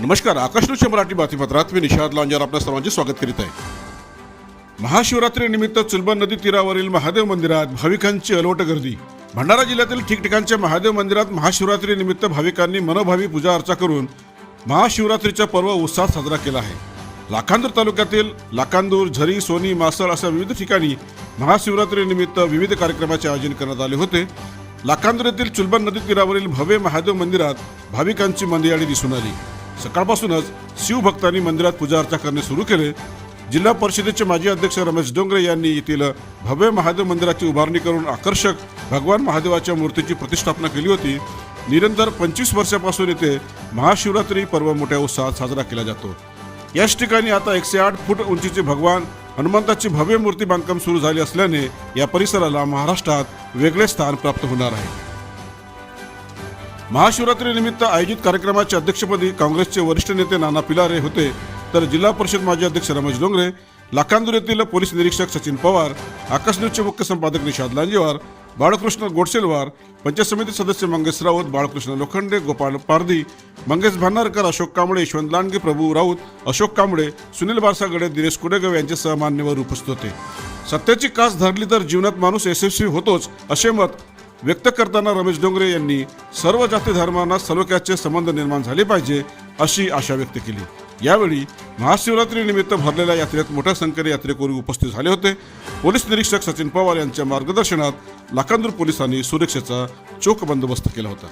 नमस्कार आकाशनुच्या मराठी बातमीपत्रात मी निषाद लांजार आपल्या सर्वांचे स्वागत करीत आहे. महाशिवरात्रीनिमित्त चुलबन नदी तीरावरील महादेव मंदिरात भाविकांची अलवट गर्दी. भंडारा जिल्ह्यातील ठिकठिकाणच्या महादेव मंदिरात महाशिवरात्रीनिमित्त भाविकांनी मनोभावी पूजा अर्चा करून महाशिवरात्रीचा पर्व उत्साहात साजरा केला आहे. लाखांदूर तालुक्यातील लाखांदूर झरी सोनी मासळ अशा विविध ठिकाणी महाशिवरात्रीनिमित्त विविध कार्यक्रमाचे आयोजन करण्यात आले होते. लाखांदूर येथील चुलबन नदी तीरावरील भव्य महादेव मंदिरात भाविकांची मंदिराळी दिसून आली. सकाळपासूनच शिवभक्तांनी मंदिरात पूजा अर्चा करणे सुरू केले. जिल्हा परिषदेचे माजी अध्यक्ष रमेश डोंगरे यांनी येथील भव्य महादेव मंदिराची उभारणी करून आकर्षक भगवान महादेवाच्या मूर्तीची प्रतिष्ठापना केली होती. निरंतर पंचवीस वर्षापासून येथे महाशिवरात्री पर्व मोठ्या उत्साहात साजरा केला जातो. याच ठिकाणी आता एकशे आठ फूट उंचीचे भगवान हनुमंताची भव्य मूर्ती बांधकाम सुरू झाली असल्याने या परिसराला महाराष्ट्रात वेगळे स्थान प्राप्त होणार आहे. महाशिवरात्रीनिमित्त आयोजित कार्यक्रमाच्या अध्यक्षपदी काँग्रेसचे वरिष्ठ नेते नाना पिलारे होते. तर जिल्हा परिषद माजी अध्यक्ष रमेश डोंगरे लाखांदूर येथील पोलीस निरीक्षक सचिन पवार आकाश न्यूजचे मुख्य संपादक निषाद लांजेवार बाळकृष्ण गोडसेलवार पंचायत समिती सदस्य मंगेश राऊत बाळकृष्ण लोखंडे गोपाळ पारधी मंगेश भांडारकर अशोक कांबळे यशवंत लांडगे प्रभू राऊत अशोक कांबळे सुनील बारसागडे दिनेश कुडेगाव यांच्यासह मान्यवर उपस्थित होते. सत्याची कास धरली तर जीवनात माणूस यशस्वी होतोच असे मत व्यक्त करताना रमेश डोंगरे यांनी सर्व जाती धर्मांना सलोख्याचे संबंध निर्माण झाले पाहिजे अशी आशा व्यक्त केली. यावेळी महाशिवरात्री निमित्त भरलेल्या यात्रेत मोठ्या संख्येने यात्रेकरू उपस्थित झाले होते. पोलीस निरीक्षक सचिन पवार यांच्या मार्गदर्शनात लाखांदूर पोलिसांनी सुरक्षेचा चोख बंदोबस्त केला होता.